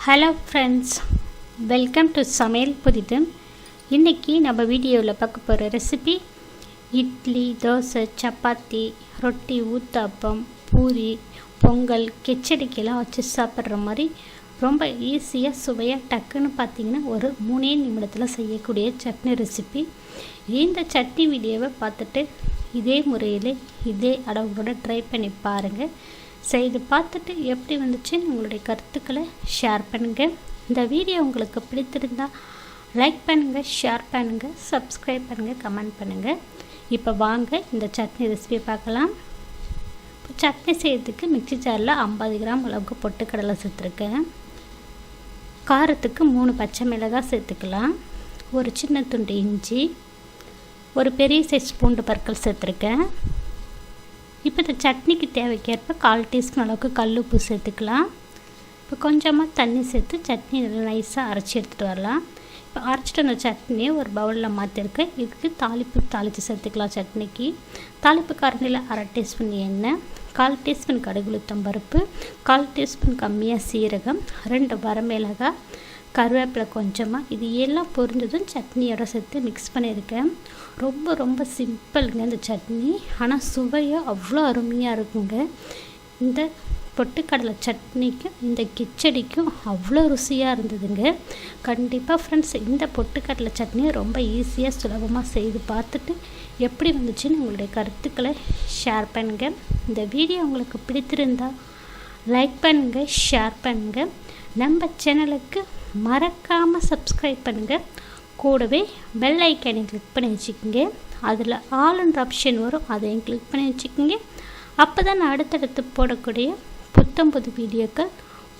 Hello friends welcome to சமையல் புதிது. இன்றைக்கி நம்ம வீடியோவில் பார்க்க போகிற ரெசிபி இட்லி தோசை சப்பாத்தி ரொட்டி ஊத்தாப்பம் பூரி பொங்கல் கிச்சடிக்கெல்லாம் வச்சு சாப்பிட்ற மாதிரி ரொம்ப ஈஸியாக சுவையாக டக்குன்னு பார்த்தீங்கன்னா ஒரு மூணே நிமிடத்தில் செய்யக்கூடிய சட்னி ரெசிபி இந்த சட்னி வீடியோவை பார்த்துட்டு இதே முறையில் இதே அளவுகளோட ட்ரை பண்ணி பாருங்கள் செய்து பார்த்துட்டு எப்படி வந்துச்சுன்னு உங்களுடைய கருத்துக்களை ஷேர் பண்ணுங்கள் இந்த வீடியோ உங்களுக்கு பிடித்திருந்தால் லைக் பண்ணுங்கள் ஷேர் பண்ணுங்கள் சப்ஸ்கிரைப் பண்ணுங்கள் கமெண்ட் பண்ணுங்கள் இப்போ வாங்க இந்த சட்னி ரெசிபி பார்க்கலாம். இப்போ சட்னி செய்யறதுக்கு மிக்சி ஜாரில் ஐம்பது கிராம் அளவுக்கு பொட்டுக்கடலை சேர்த்துருக்கேன். காரத்துக்கு மூணு பச்சை மிளகாய் சேர்த்துக்கலாம். ஒரு சின்ன துண்டு இஞ்சி ஒரு பெரிய சைஸ் பூண்டு பற்கள் சேர்த்துருக்கேன். இப்போ இந்த சட்னிக்கு தேவைக்கேற்ப கால் டீஸ்பூன் அளவுக்கு கல் உப்பு சேர்த்துக்கலாம். இப்போ கொஞ்சமாக தண்ணி சேர்த்து சட்னி நல்லா நைஸாக அரைச்சி எடுத்துகிட்டு வரலாம். இப்போ அரைச்சிட்டு வந்த சட்னியை ஒரு பவுலில் மாற்றிருக்கேன் இதுக்கு தாளிப்பு தாளித்து சேர்த்துக்கலாம் சட்னிக்கு. தாளிப்பு கரண்டியில் அரை டீஸ்பூன் எண்ணெய் கால் டீஸ்பூன் கடுகுளுத்தம் பருப்பு கால் டீஸ்பூன் கம்மியாக சீரகம் ரெண்டு வரமிளகாய் கருவேப்பிலை கொஞ்சமாக இது எல்லாம் பொரிஞ்சதும் சட்னியோட சேர்த்து மிக்ஸ் பண்ணியிருக்கேன். ரொம்ப ரொம்ப சிம்பிளுங்க இந்த சட்னி. ஆனால் சுவையாக அவ்வளோ அருமையாக இருக்குங்க. இந்த பொட்டுக்கடலை சட்னிக்கும் இந்த கிச்சடிக்கும் அவ்வளோ ருசியாக இருந்ததுங்க. கண்டிப்பாக ஃப்ரெண்ட்ஸ் இந்த பொட்டுக்கடலை சட்னியை ரொம்ப ஈஸியாக சுலபமாக செய்து பார்த்துட்டு எப்படி வந்துச்சுன்னு உங்களுடைய கருத்துக்களை ஷேர் பண்ணுங்கள் இந்த வீடியோ உங்களுக்கு பிடித்திருந்தால் லைக் பண்ணுங்கள் ஷேர் பண்ணுங்கள் நம்ம சேனலுக்கு மறக்காமல் சப்ஸ்கிரைப் பண்ணுங்கள் கூடவே பெல் ஐக்கானை கிளிக் பண்ணி வச்சுக்கோங்க. அதில் ஆளுன்ற ஆப்ஷன் வரும். அதையும் கிளிக் பண்ணி வச்சுக்கோங்க. அப்போ தான் நான் அடுத்தடுத்து போடக்கூடிய புத்தம் புது வீடியோக்கள்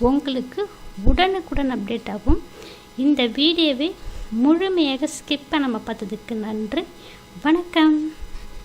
உங்களுக்கு உடனுக்குடன் அப்டேட் ஆகும். இந்த வீடியோவை முழுமையாக ஸ்கிப் பண்ணாமல் பார்த்ததுக்கு நன்றி. வணக்கம்.